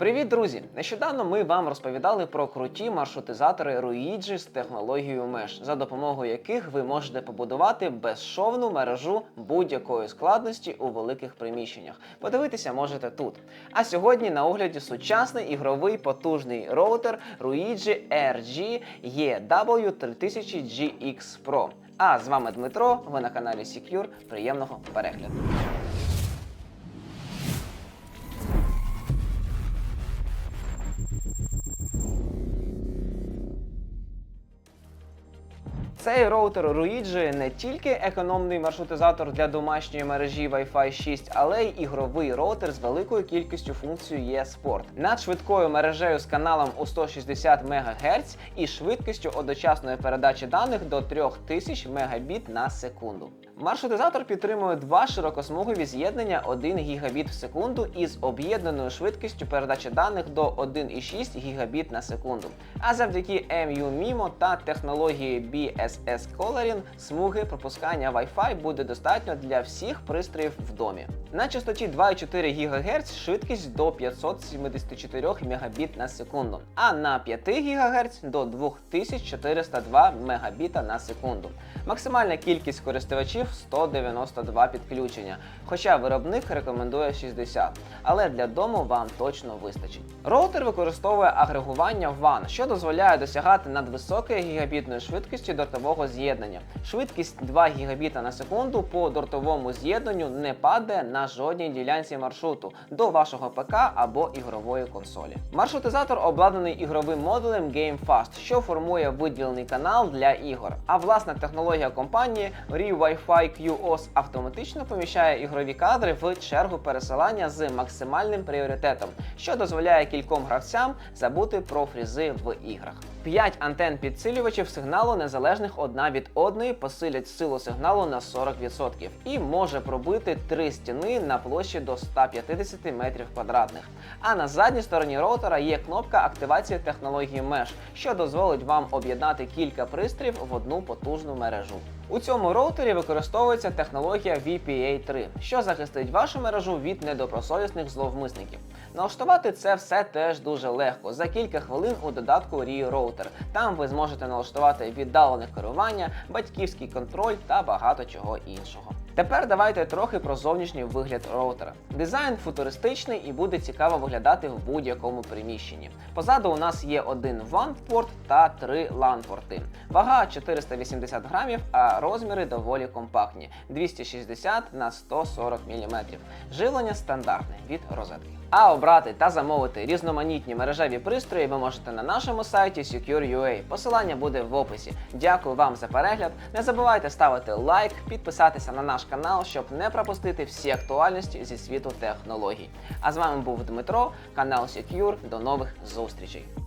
Привіт, друзі! Нещодавно ми вам розповідали про круті маршрутизатори Ruigi з технологією Mesh, за допомогою яких ви можете побудувати безшовну мережу будь-якої складності у великих приміщеннях. Подивитися можете тут. А сьогодні на огляді сучасний ігровий потужний роутер Ruigi RG EW3000GX Pro. А з вами Дмитро, ви на каналі Secure. Приємного перегляду. Цей роутер Ruigi не тільки економний маршрутизатор для домашньої мережі Wi-Fi 6, але й ігровий роутер з великою кількістю функцій eSport, над швидкою мережею з каналом у 160 МГц і швидкістю одночасної передачі даних до 3000 Мбіт на секунду. Маршрутизатор підтримує два широкосмугові з'єднання 1 Гбіт в секунду із об'єднаною швидкістю передачі даних до 1,6 Гбіт на секунду. А завдяки MU MIMO та технології BSS Coloring смуги пропускання Wi-Fi буде достатньо для всіх пристроїв в домі. На частоті 2,4 ГГц швидкість до 574 Мбіт на секунду, а на 5 ГГц до 2402 Мбіт на секунду. Максимальна кількість користувачів 192 підключення, хоча виробник рекомендує 60, але для дому вам точно вистачить. Роутер використовує агрегування WAN, що дозволяє досягати надвисокої гігабітної швидкості дортового з'єднання. Швидкість 2 Гбіт на секунду по дортовому з'єднанню не падає на жодній ділянці маршруту до вашого ПК або ігрової консолі. Маршрутизатор обладнаний ігровим модулем GameFast, що формує виділений канал для ігор. А власна технологія компанії Re-Wi-Fi QoS автоматично поміщає ігрові кадри в чергу пересилання з максимальним пріоритетом, що дозволяє кільком гравцям забути про фрізи в іграх. П'ять антен підсилювачів сигналу незалежних одна від одної посилять силу сигналу на 40% і може пробити три стіни на площі до 150 метрів квадратних. А на задній стороні роутера є кнопка активації технології Mesh, що дозволить вам об'єднати кілька пристроїв в одну потужну мережу. У цьому роутері використовується технологія VPA3, що захистить вашу мережу від недобросовісних зловмисників. Налаштувати це все теж дуже легко за кілька хвилин у додатку ReRouter. Там ви зможете налаштувати віддалене керування, батьківський контроль та багато чого іншого. Тепер давайте трохи про зовнішній вигляд роутера. Дизайн футуристичний і буде цікаво виглядати в будь-якому приміщенні. Позаду у нас є один WAN-порт та три LAN-порти. Вага 480 грамів, а розміри доволі компактні 260 на 140 мм. Живлення стандартне від розетки. А обрати та замовити різноманітні мережеві пристрої ви можете на нашому сайті Secure.ua. Посилання буде в описі. Дякую вам за перегляд. Не забувайте ставити лайк, підписатися на наш канал, щоб не пропустити всі актуальності зі світу технологій. А з вами був Дмитро, канал Secure. До нових зустрічей.